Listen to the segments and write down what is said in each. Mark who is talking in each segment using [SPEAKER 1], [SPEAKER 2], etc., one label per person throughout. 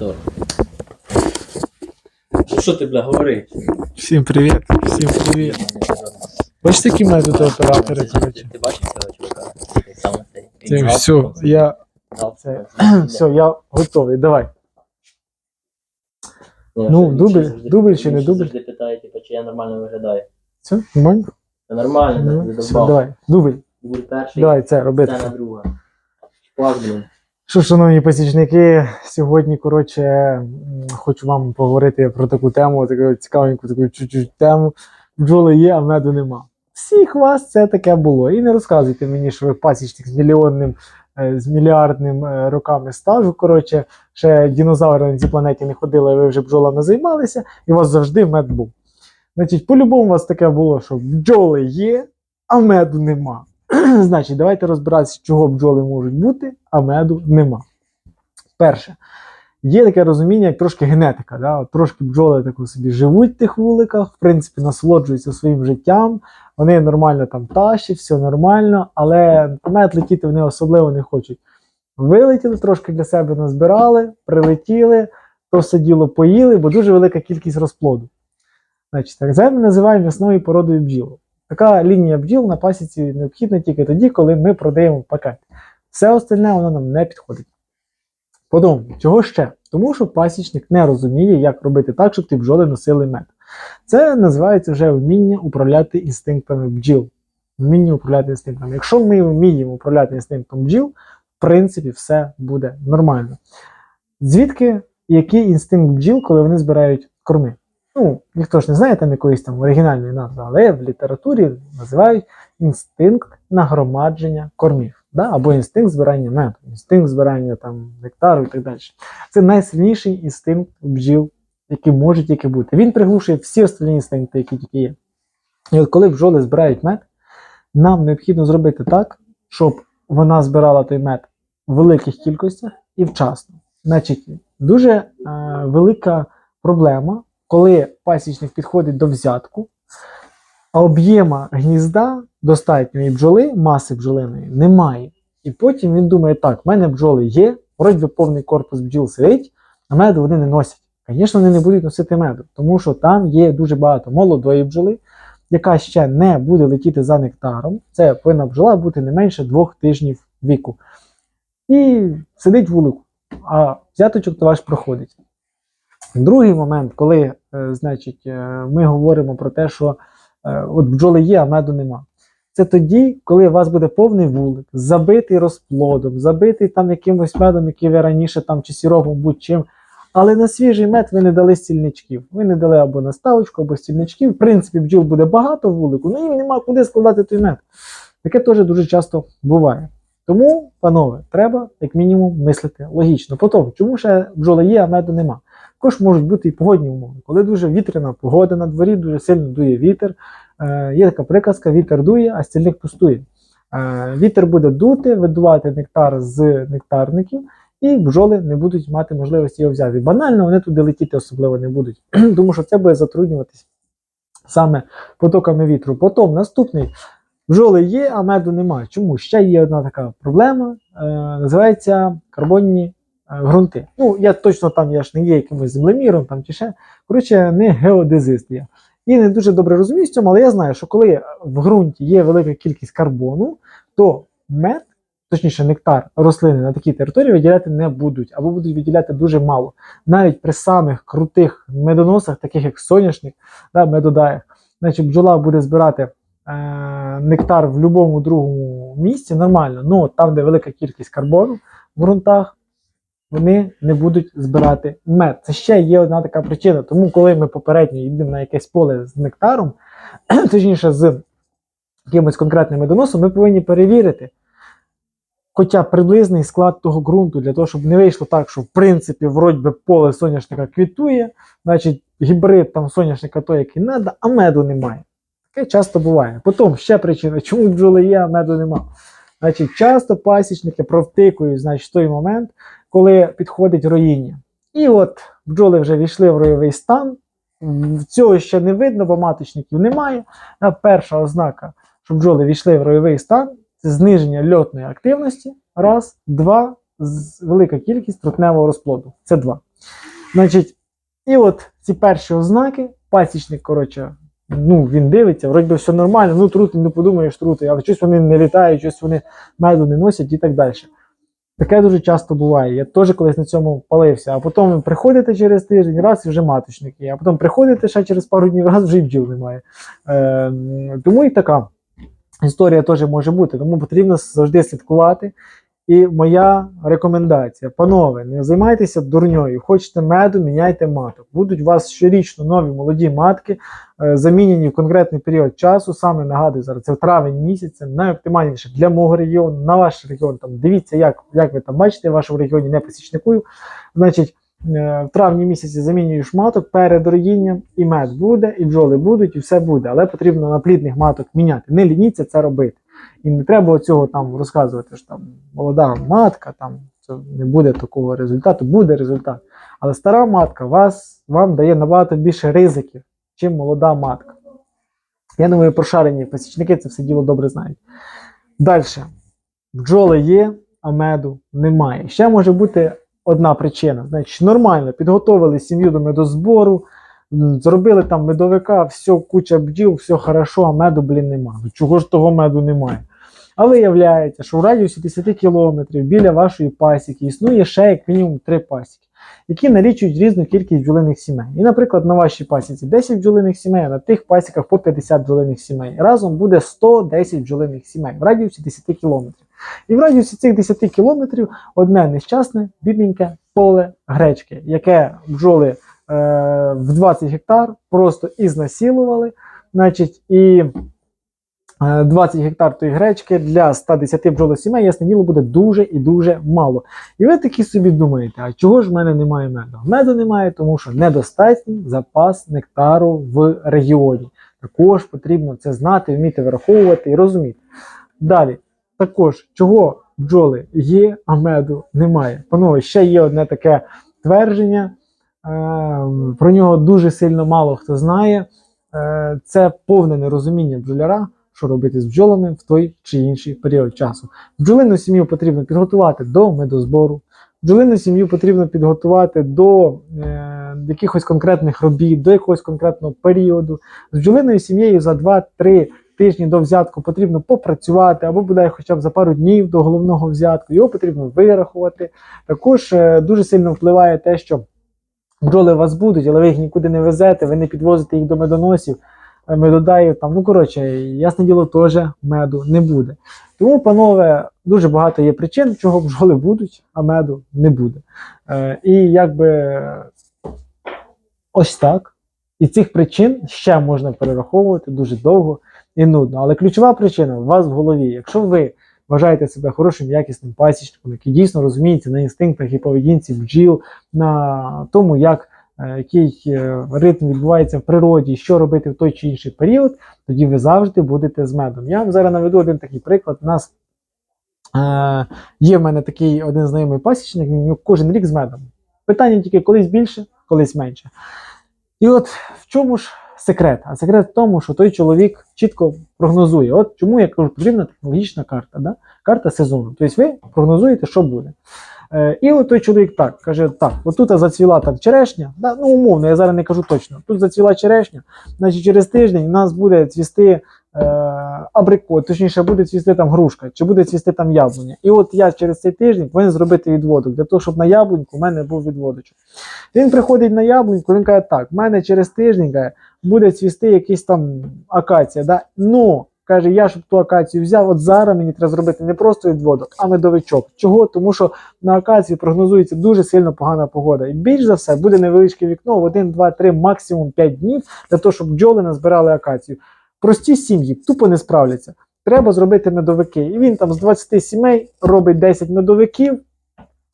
[SPEAKER 1] Мотор. Ну що ти, бля, говори?
[SPEAKER 2] Всім привіт, всім привіт. Ось такі мене тут оператори, коротше.
[SPEAKER 1] Ти бачив цього чувака? Цей.
[SPEAKER 2] Це все, я, це, все, я готовий, давай. Ну,
[SPEAKER 1] він
[SPEAKER 2] дубль, дубль чи не дубль?
[SPEAKER 1] завжди питає, типу, чи я нормально виглядаю.
[SPEAKER 2] Все, нормально?
[SPEAKER 1] Це нормально,
[SPEAKER 2] Ну,
[SPEAKER 1] ти
[SPEAKER 2] все,
[SPEAKER 1] задовбав.
[SPEAKER 2] давай, дубль,
[SPEAKER 1] Дубль перший,
[SPEAKER 2] давай це робити.
[SPEAKER 1] сцена друга. Шпак, блін.
[SPEAKER 2] Що, шановні посічники, сьогодні, коротше, хочу вам поговорити про таку тему, таку цікавеньку, таку чуть-чуть тему. Бджоли є, а меду нема. Всіх вас це таке було. І не розказуйте мені, що ви пасічник з мільйонним, е, з мільярдним е, роками стажу. Коротше, ще динозаври на цій планеті не ходили, а ви вже бджолами займалися, і у вас завжди мед був. Значить, по-любому у вас таке було, що бджоли є, а меду нема. Значить, давайте розбиратися, чого бджоли можуть бути, а меду нема. Перше, є таке розуміння, як трошки генетика. Да? От Трошки бджоли таку собі живуть в тих вуликах, в принципі, насолоджуються своїм життям, вони нормально там тащать, все нормально, але мед летіти вони особливо не хочуть. Вилетіли, трошки для себе назбирали, прилетіли, то все діло поїли, бо дуже велика кількість розплоду. Значить, так, це ми називаємо м'ясною породою бджіл. Така лінія бджіл на пасіці необхідна тільки тоді, коли ми продаємо пакет. Все остальне воно нам не підходить. Потім, чого ще? Тому що пасічник не розуміє, як робити так, щоб ті бджоли носили мед. Це називається вже вміння управляти інстинктами бджіл. Вміння управляти інстинктами. Якщо ми вміємо управляти інстинктом бджіл, в принципі, все буде нормально. Звідки який інстинкт бджіл, коли вони збирають корми? Ну, ніхто ж не знає там якоїсь там оригінальної назви, але в літературі називають інстинкт нагромадження кормів, да? або інстинкт збирання меду, інстинкт збирання там нектару і так далі. Це найсильніший інстинкт бджіл, який може тільки бути. Він приглушує всі остальні інстинкти, які тільки є. І от коли бджоли збирають мед, нам необхідно зробити так, щоб вона збирала той мед в великих кількостях і вчасно. Значить, дуже е, велика проблема, коли пасічник підходить до взятку, а об'єма гнізда достатньої бджоли, маси бджолиної, немає. І потім він думає, так, в мене бджоли є, вроді повний корпус бджіл сидить, а меду вони не носять. Звісно, вони не будуть носити меду, тому що там є дуже багато молодої бджоли, яка ще не буде летіти за нектаром. Це повинна бджола бути не менше двох тижнів віку. І сидить вулику, а взяточок то ваш проходить. Другий момент, коли е, значить, е, ми говоримо про те, що е, от бджоли є, а меду нема. Це тоді, коли у вас буде повний вулик, забитий розплодом, забитий там якимось медом, який ви раніше там чи сіропом будь-чим. Але на свіжий мед ви не дали стільничків. Ви не дали або наставочку, або стільничків. В принципі, бджіл буде багато вулику, ну їм нема куди складати той мед. Таке теж дуже часто буває. Тому, панове, треба як мінімум мислити логічно. Потім, чому ще бджоли є, а меду нема? Також можуть бути і погодні умови. Коли дуже вітряна погода на дворі, дуже сильно дує вітер. Е, є така приказка: вітер дує, а стільник пустує. Е, вітер буде дути, видувати нектар з нектарників, і бджоли не будуть мати можливості його взяти. Банально вони туди летіти особливо не будуть, тому що це буде затруднюватись саме потоками вітру. Потім наступний. Бджоли є, а меду немає. Чому? Ще є одна така проблема, е, називається карбонні ґрунти. Ну, я точно там я ж не є якимось землеміром там чи ще. Коротше, не геодезист я. І не дуже добре розумію з цьому, але я знаю, що коли в ґрунті є велика кількість карбону, то мед, точніше нектар рослини на такій території виділяти не будуть, або будуть виділяти дуже мало. Навіть при самих крутих медоносах, таких як соняшник, да, медодаях, значить бджола буде збирати е, нектар в будь-якому другому місці нормально. Ну, там, де велика кількість карбону в ґрунтах, вони не будуть збирати мед. Це ще є одна така причина. Тому, коли ми попередньо йдемо на якесь поле з нектаром, точніше з якимось конкретним медоносом, ми повинні перевірити хоча приблизний склад того ґрунту, для того, щоб не вийшло так, що в принципі вроді би поле соняшника квітує, значить гібрид там соняшника той, який треба, а меду немає. Таке часто буває. Потім ще причина, чому бджоли є, а меду немає. Значить, часто пасічники провтикують значить, той момент, коли підходить роїння. І от бджоли вже війшли в ройовий стан. Цього ще не видно, бо маточників немає. Перша ознака, що бджоли війшли в ройовий стан, це зниження льотної активності. Раз, два, велика кількість трутневого розплоду. Це два. Значить, і от ці перші ознаки, пасічник, коротше, ну, він дивиться, вроді все нормально, ну трути, не подумаєш трути, але щось вони не літають, щось вони меду не носять і так далі. Таке дуже часто буває. Я теж колись на цьому палився. А потім приходите через тиждень, раз і вже маточник є, А потім приходите ще через пару днів, раз вже і бджіл немає. Е, тому і така історія теж може бути. Тому потрібно завжди слідкувати. І моя рекомендація: панове, не займайтеся дурньою. Хочете меду, міняйте маток. Будуть у вас щорічно нові молоді матки, е, замінені в конкретний період часу. Саме нагадую зараз, це в травень місяць, найоптимальніше для мого регіону, на ваш регіон. Там дивіться, як, як ви там бачите, в вашому регіоні не посічникую. Значить, е, в травні місяці замінюєш маток перед роїнням, і мед буде, і бджоли будуть, і все буде. Але потрібно на плідних маток міняти. Не лініться це робити. І не треба цього там розказувати, що там молода матка, там це не буде такого результату, буде результат. Але стара матка вас, вам дає набагато більше ризиків, чим молода матка. Я думаю, прошарені пасічники це все діло добре знають. Далі. Бджоли є, а меду немає. Ще може бути одна причина. Значить, нормально підготовили сім'ю до медозбору, зробили там медовика, все, куча бджіл, все хорошо, а меду, блін, немає. Чого ж того меду немає? А виявляється, що в радіусі 10 кілометрів біля вашої пасіки існує ще як мінімум 3 пасіки, які налічують різну кількість бджолиних сімей. І, наприклад, на вашій пасіці 10 бджолиних сімей, а на тих пасіках по 50 бджолиних сімей. Разом буде 110 бджолиних сімей в радіусі 10 кілометрів. І в радіусі цих 10 кілометрів одне нещасне, бідненьке поле гречки, яке бджоли в 20 гектар просто ізнасілували. Значить, і е, 20 гектар тої гречки для 110 бджолосімей, ясне діло, буде дуже і дуже мало. І ви такі собі думаєте, а чого ж в мене немає меду? Меду немає, тому що недостатній запас нектару в регіоні. Також потрібно це знати, вміти враховувати і розуміти. Далі, також, чого бджоли є, а меду немає. Панове, ще є одне таке твердження. Е, про нього дуже сильно мало хто знає. Е, це повне нерозуміння бджоляра, що робити з бджолами в той чи інший період часу. Бджолину сім'ю потрібно підготувати до медозбору. Бджолину сім'ю потрібно підготувати до е, якихось конкретних робіт, до якогось конкретного періоду. З бджолиною сім'єю за 2-3 тижні до взятку потрібно попрацювати, або буде хоча б за пару днів до головного взятку. Його потрібно вирахувати. Також е, дуже сильно впливає те, що бджоли у вас будуть, але ви їх нікуди не везете, ви не підвозите їх до медоносів, е, медодаїв там. Ну коротше, ясне діло, теж меду не буде. Тому, панове, дуже багато є причин, чого бджоли будуть, а меду не буде. Е, і якби ось так. І цих причин ще можна перераховувати дуже довго і нудно. Але ключова причина у вас в голові. Якщо ви вважаєте себе хорошим, якісним пасічником, який дійсно розуміється на інстинктах і поведінці бджіл, на тому, як е, який е, ритм відбувається в природі, що робити в той чи інший період, тоді ви завжди будете з медом. Я вам зараз наведу один такий приклад. У нас е, є в мене такий один знайомий пасічник, він кожен рік з медом. Питання тільки колись більше, колись менше. І от в чому ж секрет? А секрет в тому, що той чоловік чітко прогнозує. От чому я кажу, потрібна технологічна карта, да? карта сезону. Тобто ви прогнозуєте, що буде. Е, і от той чоловік так каже: так, отут зацвіла там черешня. Да? Ну, умовно, я зараз не кажу точно. Тут зацвіла черешня, значить через тиждень у нас буде цвісти абрикот, точніше, буде цвісти там грушка, чи буде цвісти там яблуня. І от я через цей тиждень повинен зробити відводок для того, щоб на яблуньку в мене був відводочок. Він приходить на яблуньку, він каже, так, в мене через тиждень каже, буде цвісти якийсь там акація. Да? Ну, каже, я щоб ту акацію взяв, от зараз мені треба зробити не просто відводок, а медовичок. Чого? Тому що на акації прогнозується дуже сильно погана погода. І більш за все буде невеличке вікно в 1, 2, 3, максимум 5 днів для того, щоб бджоли назбирали акацію. Прості сім'ї тупо не справляться. Треба зробити медовики. І він там з 20 сімей робить 10 медовиків.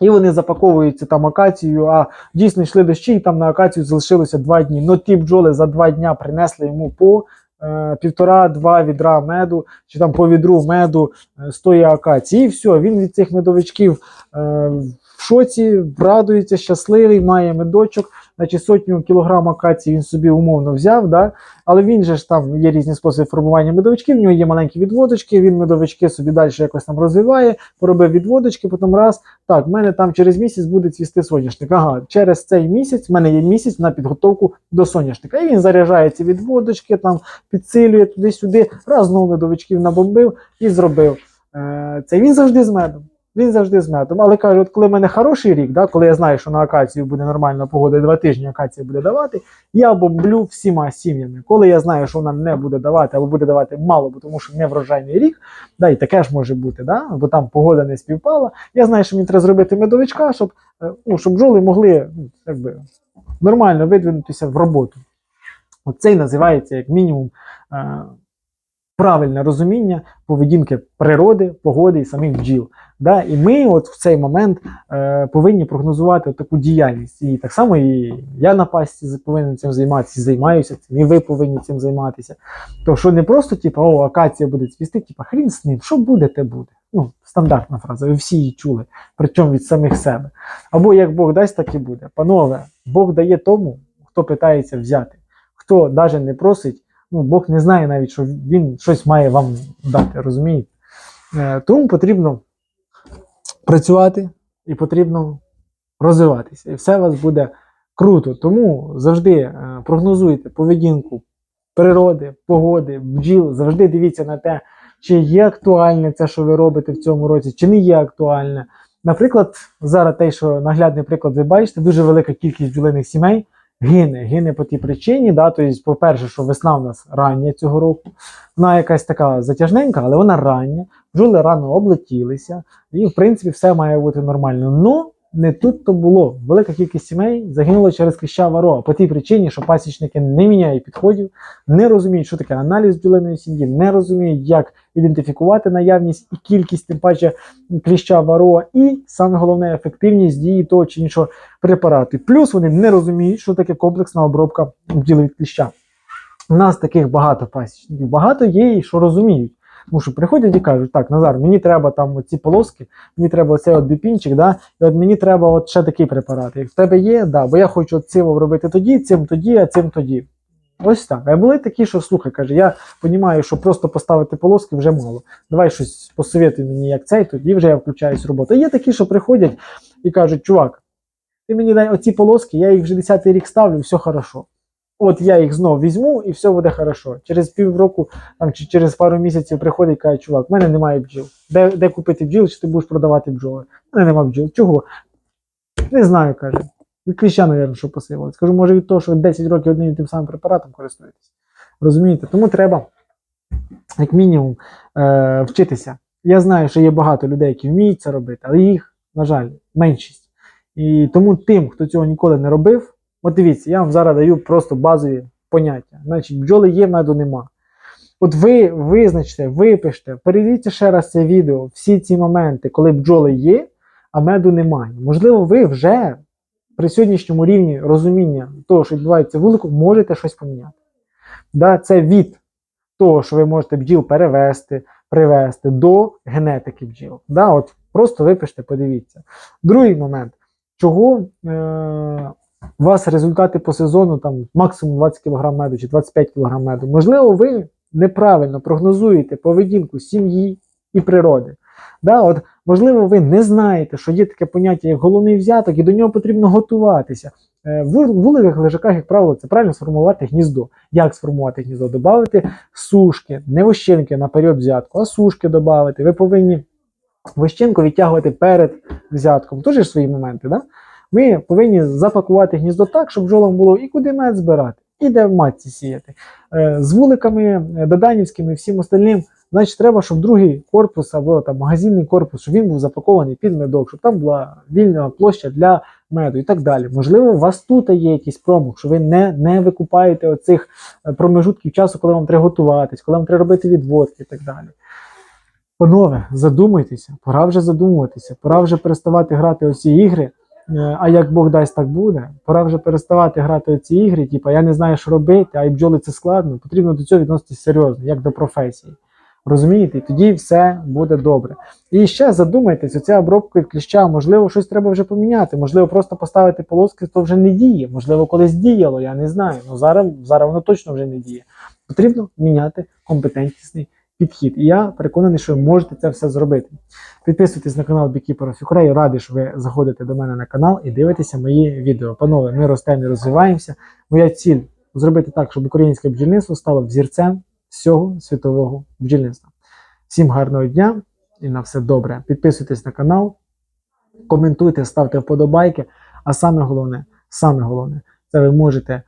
[SPEAKER 2] І вони запаковуються там акацією, а дійсно йшли дощі, і там на акацію залишилося два дні. Ну ті бджоли за два дня принесли йому по е, півтора-два відра меду, чи там по відру меду е, з тої акації. І все, він від цих медовичків е, шоці, радується, щасливий, має медочок, значить сотню кілограм акації він собі умовно взяв, да? але він же ж там є різні способи формування медовичків, в нього є маленькі відводочки, він медовички собі далі якось там розвиває, поробив відводочки, потім раз, так, в мене там через місяць буде цвісти соняшник. Ага, через цей місяць в мене є місяць на підготовку до соняшника. І він заряджає ці відводочки, там підсилює туди-сюди, раз знову медовичків набомбив і зробив. Е, це він завжди з медом. Він завжди з медом. Але каже, от коли в мене хороший рік, да, коли я знаю, що на акацію буде нормальна погода, і два тижні акація буде давати, я бомблю всіма сім'ями. Коли я знаю, що вона не буде давати, або буде давати мало, бо тому що не врожайний рік, да, і таке ж може бути, да, бо там погода не співпала. Я знаю, що мені треба зробити медовичка, щоб, е, ну, щоб бджоли могли ну, якби, нормально видвинутися в роботу. Оце і називається, як мінімум, е, правильне розуміння поведінки природи, погоди і самих бджіл. Да? І ми от в цей момент е, повинні прогнозувати таку діяльність. І так само і я на пасті повинен цим займатися, і займаюся цим, і ви повинні цим займатися. То що не просто, типу, о, акація буде цвісти, типу, хрін з ним, що буде, те буде. Ну, стандартна фраза, ви всі її чули, причому від самих себе. Або як Бог дасть, так і буде. Панове, Бог дає тому, хто питається взяти. Хто навіть не просить, ну Бог не знає навіть, що він щось має вам дати, розумієте? Е, тому потрібно працювати і потрібно розвиватися. І все у вас буде круто. Тому завжди е, прогнозуйте поведінку природи, погоди, бджіл. Завжди дивіться на те, чи є актуальне це, що ви робите в цьому році, чи не є актуальне. Наприклад, зараз те, що наглядний приклад, ви бачите, дуже велика кількість бджолиних сімей гине. Гине по тій причині, да, тобто, по-перше, що весна в нас рання цього року, вона якась така затяжненька, але вона рання, бджоли рано облетілися, і в принципі все має бути нормально. Ну не тут то було. Велика кількість сімей загинула через кліща варо, по тій причині, що пасічники не міняють підходів, не розуміють, що таке аналіз бджолиної сім'ї, не розуміють, як ідентифікувати наявність і кількість, тим паче кліща варо, і саме головне ефективність дії того чи іншого препарату. Плюс вони не розуміють, що таке комплексна обробка бджіли від кліща. У нас таких багато пасічників. Багато є і що розуміють. Тому що приходять і кажуть, так, Назар, мені треба там оці полоски, мені треба оцей от біпінчик, да, і от мені треба от ще такий препарат. Як в тебе є, да, бо я хочу цим робити тоді, цим тоді, а цим тоді. Ось так. А були такі, що слухай, каже, я розумію, що просто поставити полоски вже мало. Давай щось посовітуй мені, як цей, тоді вже я включаюсь в роботу. Є такі, що приходять і кажуть, чувак, ти мені дай оці полоски, я їх вже 10 рік ставлю, все хорошо. От я їх знов візьму і все буде хорошо. Через півроку там, чи через пару місяців приходить і каже, чувак, в мене немає бджіл. Де, де купити бджіл, чи ти будеш продавати бджоли? У мене немає бджіл. Чого? Не знаю, каже. Від кліща, мабуть, що посилилось. Скажу, може від того, що 10 років одним і тим самим препаратом користуєтесь. Розумієте? Тому треба, як мінімум, е, вчитися. Я знаю, що є багато людей, які вміють це робити, але їх, на жаль, меншість. І тому тим, хто цього ніколи не робив, от дивіться, я вам зараз даю просто базові поняття. Значить, бджоли є, меду нема. От ви визначте, випиште, передивіться ще раз це відео, всі ці моменти, коли бджоли є, а меду немає. Можливо, ви вже при сьогоднішньому рівні розуміння того, що відбувається вулику, можете щось поміняти. Да, це від того, що ви можете бджіл перевести, привести до генетики бджіл. Да, от просто випиште, подивіться. Другий момент, чого е- у вас результати по сезону там максимум 20 кг меду чи 25 кг меду. Можливо, ви неправильно прогнозуєте поведінку сім'ї і природи. Да, от, можливо, ви не знаєте, що є таке поняття, як головний взяток, і до нього потрібно готуватися. Е, В вуликах лежаках, як правило, це правильно сформувати гніздо. Як сформувати гніздо? Добавити сушки, не вощинки на період взятку, а сушки додати. Ви повинні вощинку відтягувати перед взятком. Теж ж свої моменти. Да? Ми повинні запакувати гніздо так, щоб бджолам було і куди мед збирати, і де в матці сіяти. Е, З вуликами, е, доданівськими і всім остальним, значить, треба, щоб другий корпус або там магазинний корпус, щоб він був запакований під медок, щоб там була вільна площа для меду і так далі. Можливо, у вас тут є якийсь промах, що ви не, не викупаєте оцих е, промежутків часу, коли вам треба готуватись, коли вам треба робити відводки і так далі. Панове, задумайтеся, пора вже задумуватися, пора вже переставати грати оці ігри. Е, А як Бог дасть, так буде. Пора вже переставати грати ці ігри, типу, я не знаю, що робити, а і бджоли це складно. Потрібно до цього відноситися серйозно, як до професії. Розумієте? І тоді все буде добре. І ще задумайтесь, оця обробка від кліща, можливо, щось треба вже поміняти. Можливо, просто поставити полоски, то вже не діє. Можливо, колись діяло, я не знаю. Ну зараз, зараз воно точно вже не діє. Потрібно міняти компетентність підхід. І я переконаний, що ви можете це все зробити. Підписуйтесь на канал Beekeeper Ukraine. Радий, що ви заходите до мене на канал і дивитеся мої відео. Панове, ми ростемо і розвиваємося. Моя ціль зробити так, щоб українське бджільництво стало взірцем всього світового бджільництва. Всім гарного дня і на все добре. Підписуйтесь на канал, коментуйте, ставте вподобайки. А саме головне, саме головне, це ви можете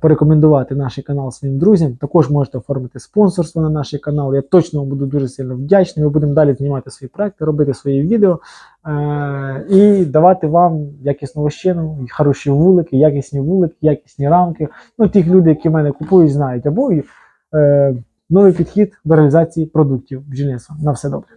[SPEAKER 2] порекомендувати наш канал своїм друзям. Також можете оформити спонсорство на наш канал. Я точно вам буду дуже сильно вдячний. Ми будемо далі знімати свої проекти, робити свої відео е, і давати вам якісну вощину, хороші вулики, якісні вулики, якісні рамки. Ну, тих людей, які мене купують, знають, або е, новий підхід до реалізації продуктів бджільництва. На все добре.